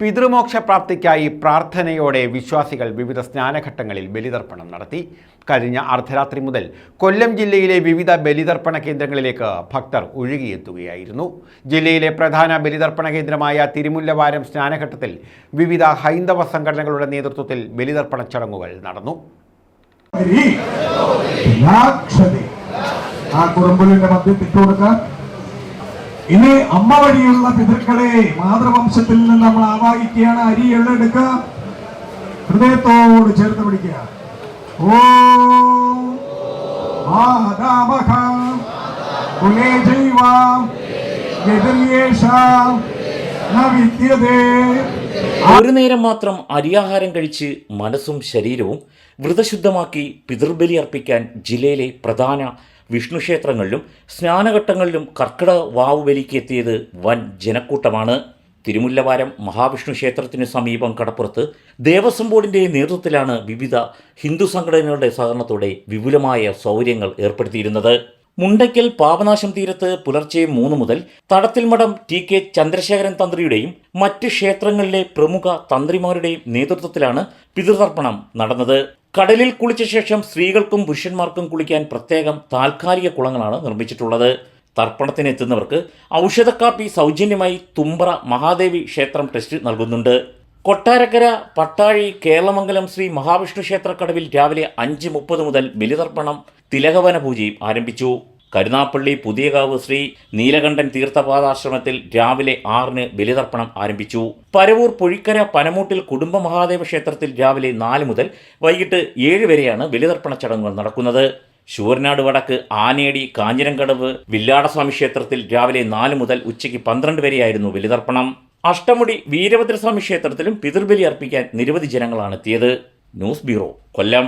പിതൃമോക്ഷ പ്രാപ്തിക്കായി പ്രാർത്ഥനയോടെ വിശ്വാസികൾ വിവിധ സ്നാനഘട്ടങ്ങളിൽ ബലിതർപ്പണം നടത്തി. കഴിഞ്ഞ അർദ്ധരാത്രി മുതൽ കൊല്ലം ജില്ലയിലെ വിവിധ ബലിതർപ്പണ കേന്ദ്രങ്ങളിലേക്ക് ഭക്തർ ഒഴുകിയെത്തുകയായിരുന്നു. ജില്ലയിലെ പ്രധാന ബലിതർപ്പണ കേന്ദ്രമായ തിരുമുല്ലവാരം സ്നാനഘട്ടത്തിൽ വിവിധ ഹൈന്ദവ സംഘടനകളുടെ നേതൃത്വത്തിൽ ബലിതർപ്പണ ചടങ്ങുകൾ നടന്നു. ആ കുറുമ്പലിന്റെ മധ്യത്തിൽ ഇട്ട് കൊടുക്കാം ഇനി അമ്മ വഴിയുള്ള പിതൃക്കളെ മാതൃവംശത്തിൽ നിന്ന് നമ്മൾ ആവാഹിക്കുകയാണ്. അരി എള്ളെടുക്കുക ഹൃദയത്തോട് ചേർത്ത് പിടിക്കുക. ഒരു നേരം മാത്രം അരിയാഹാരം കഴിച്ച് മനസ്സും ശരീരവും വ്രതശുദ്ധമാക്കി പിതൃബലി അർപ്പിക്കാൻ ജില്ലയിലെ പ്രധാന വിഷ്ണു ക്ഷേത്രങ്ങളിലും സ്നാനഘട്ടങ്ങളിലും കർക്കിടക വാവ് ബലിക്കെത്തിയത് വൻ ജനക്കൂട്ടമാണ്. തിരുമുല്ലവാരം മഹാവിഷ്ണു ക്ഷേത്രത്തിന് സമീപം കടപ്പുറത്ത് ദേവസ്വം ബോർഡിന്റെ നേതൃത്വത്തിലാണ് വിവിധ ഹിന്ദു സംഘടനകളുടെ സഹകരണത്തോടെ വിപുലമായ സൗകര്യങ്ങൾ ഏർപ്പെടുത്തിയിരുന്നത്. മുണ്ടയ്ക്കൽ പാപനാശം തീരത്ത് പുലർച്ചെ മൂന്ന് മുതൽ തടത്തിൽമഠം ടി കെ ചന്ദ്രശേഖരൻ തന്ത്രിയുടെയും മറ്റ് ക്ഷേത്രങ്ങളിലെ പ്രമുഖ തന്ത്രിമാരുടെയും നേതൃത്വത്തിലാണ് പിതൃതർപ്പണം നടന്നത്. കടലിൽ കുളിച്ച ശേഷം സ്ത്രീകൾക്കും പുരുഷന്മാർക്കും കുളിക്കാൻ പ്രത്യേകം താൽക്കാലിക കുളങ്ങളാണ് നിർമ്മിച്ചിട്ടുള്ളത്. തർപ്പണത്തിനെത്തുന്നവർക്ക് ഔഷധക്കാപ്പി സൗജന്യമായി തുമ്പ്ര മഹാദേവി ക്ഷേത്രം ടെസ്റ്റ് നൽകുന്നുണ്ട്. കൊട്ടാരക്കര പട്ടാഴി കേരളമംഗലം ശ്രീ മഹാവിഷ്ണു ക്ഷേത്രക്കടവിൽ രാവിലെ അഞ്ച് മുപ്പത് മുതൽ ബലിതർപ്പണം തിലകവന പൂജയും ആരംഭിച്ചു. കരുനാപ്പള്ളി പുതിയകാവ് ശ്രീ നീലകണ്ഠൻ തീർത്ഥപാദാശ്രമത്തിൽ രാവിലെ ആറിന് ബലിതർപ്പണം ആരംഭിച്ചു. പരവൂർ പുഴിക്കര പനമൂട്ടിൽ കുടുംബ മഹാദേവ ക്ഷേത്രത്തിൽ രാവിലെ നാല് മുതൽ വൈകിട്ട് ഏഴ് വരെയാണ് ബലിതർപ്പണ ചടങ്ങുകൾ നടക്കുന്നത്. ശൂരനാട് വടക്ക് ആനേടി കാഞ്ഞിരംകടവ് വില്ലാടസ്വാമി ക്ഷേത്രത്തിൽ രാവിലെ നാല് മുതൽ ഉച്ചയ്ക്ക് പന്ത്രണ്ട് വരെയായിരുന്നു ബലിതർപ്പണം. അഷ്ടമുടി വീരഭദ്രസ്വാമി ക്ഷേത്രത്തിലും പിതൃബലി അർപ്പിക്കാൻ നിരവധി ജനങ്ങളാണ് എത്തിയത്. News bureau Kollam.